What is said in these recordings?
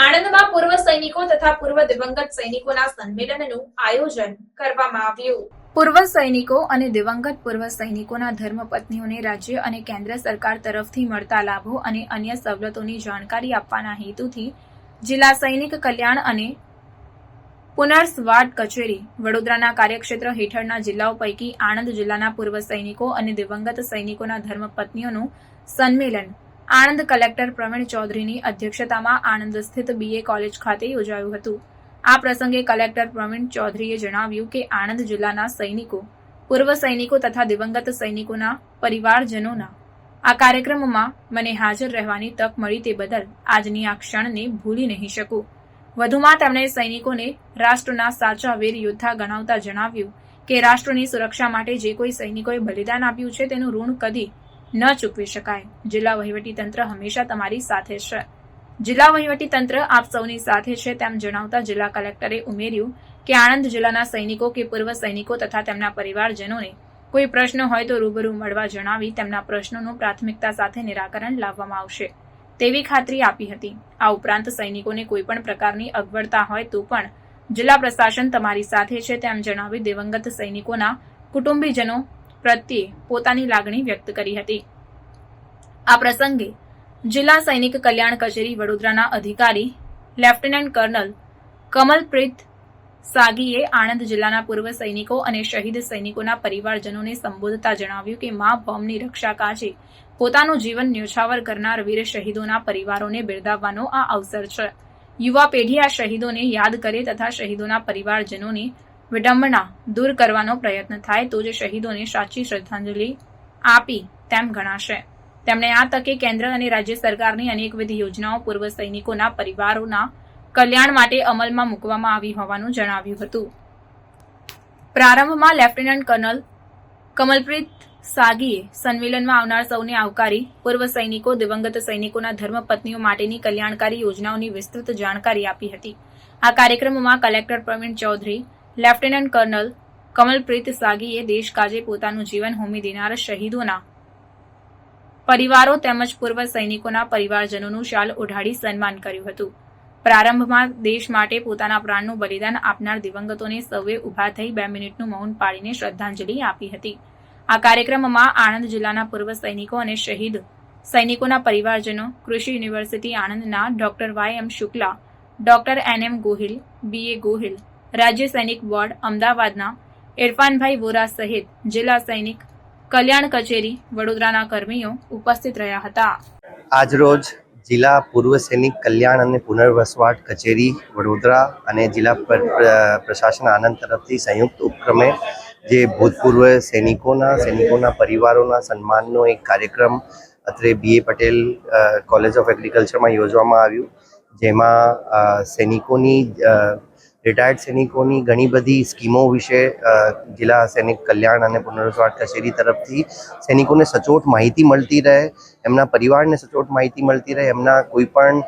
આણંદમાં પૂર્વ સૈનિકો તથા પૂર્વ દિવંગત સૈનિકોના સંમેલનનું આયોજન કરવામાં આવ્યું. પૂર્વ સૈનિકો અને દિવંગત પૂર્વ સૈનિકોના ધર્મપત્નીઓને રાજ્ય અને કેન્દ્ર સરકાર તરફથી મળતા લાભો અને અન્ય સવલતોની જાણકારી આપવાના હેતુથી જિલ્લા સૈનિક કલ્યાણ અને પુનર્સવાટ કચેરી. વડોદરાના કાર્યક્ષેત્ર હેઠળના જિલ્લાઓ પૈકી આણંદ જિલ્લાના પૂર્વ સૈનિકો અને દિવંગત સૈનિકોના ધર્મપત્નીઓનું સંમેલન આણંદ કલેક્ટર પ્રવીણ ચૌધરીની અધ્યક્ષતામાં આણંદ સ્થિત બીએ કોલેજ ખાતે યોજાયું હતું. આ પ્રસંગે કલેક્ટર પ્રવીણ ચૌધરીએ જણાવ્યું કે આણંદ જિલ્લાના સૈનિકો, પૂર્વ સૈનિકો તથા દિવંગત સૈનિકોના પરિવારજનોના આ કાર્યક્રમમાં મને હાજર રહેવાની તક મળી તે બદલ આજની આ ક્ષણને ભૂલી નહીં શકું. વધુમાં તેમણે સૈનિકોને રાષ્ટ્રના સાચા વીર યોદ્ધા ગણાવતા જણાવ્યું કે રાષ્ટ્રની સુરક્ષા માટે જે કોઈ સૈનિકોએ બલિદાન આપ્યું છે તેનું ઋણ કદી ન ચૂકવી શકાય. જિલ્લા વહીવટી તંત્ર હંમેશા તમારી સાથે છે. જિલ્લા વહીવટી તંત્ર આપ સૌની સાથે છે તેમ જણાવતા જિલ્લા કલેક્ટરે ઉમેર્યું કે આણંદ જિલ્લાના સૈનિકો કે પૂર્વ સૈનિકો તથા તેમના પરિવારજનોને કોઈ પ્રશ્ન હોય તો રૂબરૂ મળવા જણાવી તેમના પ્રશ્નોનું પ્રાથમિકતા સાથે નિરાકરણ લાવવામાં આવશે. તેવી ખાતરી આપી હતી. આ ઉપરાંત સૈનિકોને કોઈપણ પ્રકારની અગવડતા હોય તો પણ જિલ્લા પ્રશાસન તમારી સાથે છે તેમ જણાવી દિવંગત સૈનિકોના કુટુંબીજનો પ્રત્યે પોતાની લાગણી વ્યક્ત કરી હતી. આ પ્રસંગે જિલ્લા સૈનિક કલ્યાણ કચેરી વડોદરાના અધિકારી, લેફ્ટનન્ટ કર્નલ કમલપ્રીત સાગીએ આણંદ જિલ્લાના પૂર્વ સૈનિકો અને શહીદ સૈનિકોના પરિવારજનોને સંબોધતા જણાવ્યું કે મા બોમ્બની રક્ષા કાજે પોતાનું જીવન ન્યોછાવર કરનાર વીર શહીદોના પરિવારોને બિરદાવવાનો આ અવસર છે. યુવા પેઢી આ શહીદોને યાદ કરે તથા શહીદોના પરિવારજનોની વિડંબના દૂર કરવાનો પ્રયત્ન થાય તો જ શહીદોને સાચી શ્રદ્ધાંજલિ આપી તેમ ગણાશે. તેમણે આ તકે કેન્દ્ર અને રાજ્ય સરકારની અનેકવિધ યોજનાઓ પૂર્વ સૈનિકોના પરિવારોના કલ્યાણ માટે અમલમાં મૂકવામાં આવી હોવાનું જણાવ્યું હતું. પ્રારંભમાં લેફ્ટનન્ટ કર્નલ કમલપ્રીત સાગીએ સંમેલનમાં આવનાર સૌને આવકારી પૂર્વ સૈનિકો, દિવંગત સૈનિકોના ધર્મપત્નીઓ માટેની કલ્યાણકારી યોજનાઓની વિસ્તૃત જાણકારી આપી હતી. આ કાર્યક્રમમાં collector Pravin Chaudhari, lieutenant colonel Kamalpreet સાગીએ દેશ કાજે પોતાનું જીવન હોમી દેનાર શહીદોના પરિવારો તેમજ પૂર્વ સૈનિકોના પરિવારજનોનું શાલ ઓઢાડી સન્માન કર્યું હતું. પ્રારંભમાં દેશ માટે પોતાના પ્રાણનું બલિદાન આપનાર દિવંગતોને સૌએ ઊભા થઈ બે મિનિટનું મૌન પાળીને શ્રદ્ધાંજલિ આપી હતી. આ કાર્યક્રમમાં આણંદ જિલ્લાના પૂર્વ સૈનિકો અને શહીદ સૈનિકોના પરિવારજનો, કૃષિ university આણંદના doctor Y M Shukla, doctor N M Gohil, B A Gohil, રાજ્ય સૈનિક બોર્ડ અમદાવાદના ઇરફાનભાઈ વોરા સહિત જિલ્લા સૈનિક કલ્યાણ કચેરી વડોદરાના કર્મીઓ ઉપસ્થિત રહ્યા હતા. આજરોજ જિલ્લા પૂર્વ સૈનિક કલ્યાણ અને પુનર્વસવાટ કચેરી વડોદરા અને જિલ્લા પ્ર- પ્ર- પ્રશાસન આનંદ તરફથી સંયુક્ત ઉપક્રમે જે ભૂતપૂર્વ સૈનિકોના સૈનિકોના પરિવારોના સન્માનનો એક કાર્યક્રમ અત્રે બીએ પટેલ કોલેજ ઓફ એગ્રીકલ્ચરમાં યોજવામાં આવ્યું, જેમાં સૈનિકોની રિટાયર્ડ સૈનિકોની ઘણી બધી સ્કીમો વિશે જિલ્લા સૈનિક કલ્યાણ અને પુનર્વસવાટ કચેરી તરફથી સૈનિકોને સચોટ માહિતી મળતી રહે, એમના પરિવારને સચોટ માહિતી મળતી રહે, એમના કોઈ પણ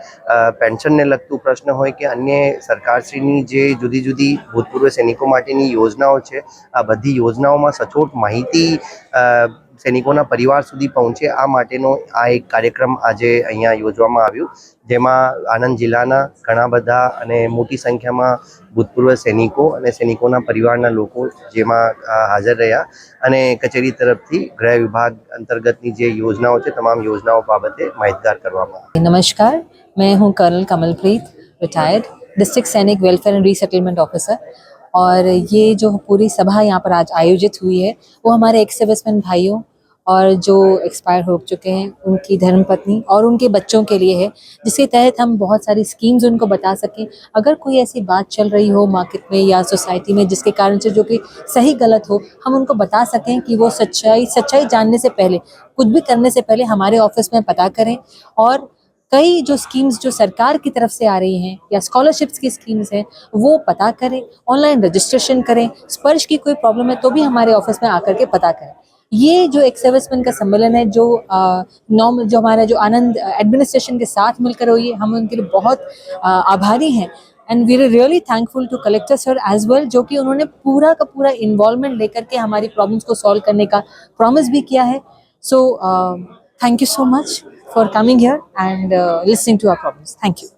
પેન્શનને લગતું પ્રશ્ન હોય કે અન્ય સરકારશ્રીની જે જુદી જુદી ભૂતપૂર્વ સૈનિકો માટેની યોજનાઓ છે, આ બધી યોજનાઓમાં સચોટ માહિતી સૈનિકોના પરિવાર સુધી પહોંચે આ માટેનો આ એક કાર્યક્રમ આજે અહીંયા યોજવામાં આવ્યું જેમાં આણંદ જિલ્લાના ઘણા બધા અને મોટી સંખ્યામાં ભૂતપૂર્વ સૈનિકો અને સૈનિકોના પરિવારના લોકો જેમાં અ, હાજર રહ્યા અને કચેરી તરફથી ગૃહ વિભાગ અંતર્ગતની જે યોજનાઓ છે તમામ યોજનાઓ બાબતે માહિતગાર કરવામાં આવી नमस्कार मैं हूं colonel Kamalpreet retired district sainik welfare and resettlement officer और ये जो पूरी सभा यहाँ पर आज आयोजित हुई है वो हमारे एक्स सर्विसमैन भाइयों और जो एक्सपायर हो चुके हैं, उनकी धर्मपत्नी और उनके बच्चों के लिए है, जिसके तहत हम बहुत सारी स्कीम्स उनको बता सकें। अगर कोई ऐसी बात चल रही हो मार्केट में या सोसाइटी में जिसके कारण से जो कि सही गलत हो, हम उनको बता सकें कि वो सच्चाई सच्चाई जानने से पहले, कुछ भी करने से पहले हमारे ऑफ़िस में पता करें। और कई जो स्कीम्स जो सरकार की तरफ़ से आ रही हैं या स्कॉलरशिप्स की स्कीम्स हैं, वो पता करें ऑनलाइन रजिस्ट्रेशन करें, स्पर्श की कोई प्रॉब्लम है तो भी हमारे ऑफ़िस में आकर के पता करें। ये जो एक सर्विसमैन का सम्मेलन है, जो नॉर्मल जो हमारा जो आनंद एडमिनिस्ट्रेशन के साथ मिलकर हुई है हम उनके लिए बहुत आभारी हैं। And we are really thankful to collector sir as well जो कि उन्होंने पूरा का पूरा इन्वॉल्वमेंट लेकर के हमारी प्रॉब्लम्स को सॉल्व करने का प्रॉमिस भी किया है। So thank you so much for coming coming and listening to our to thank you.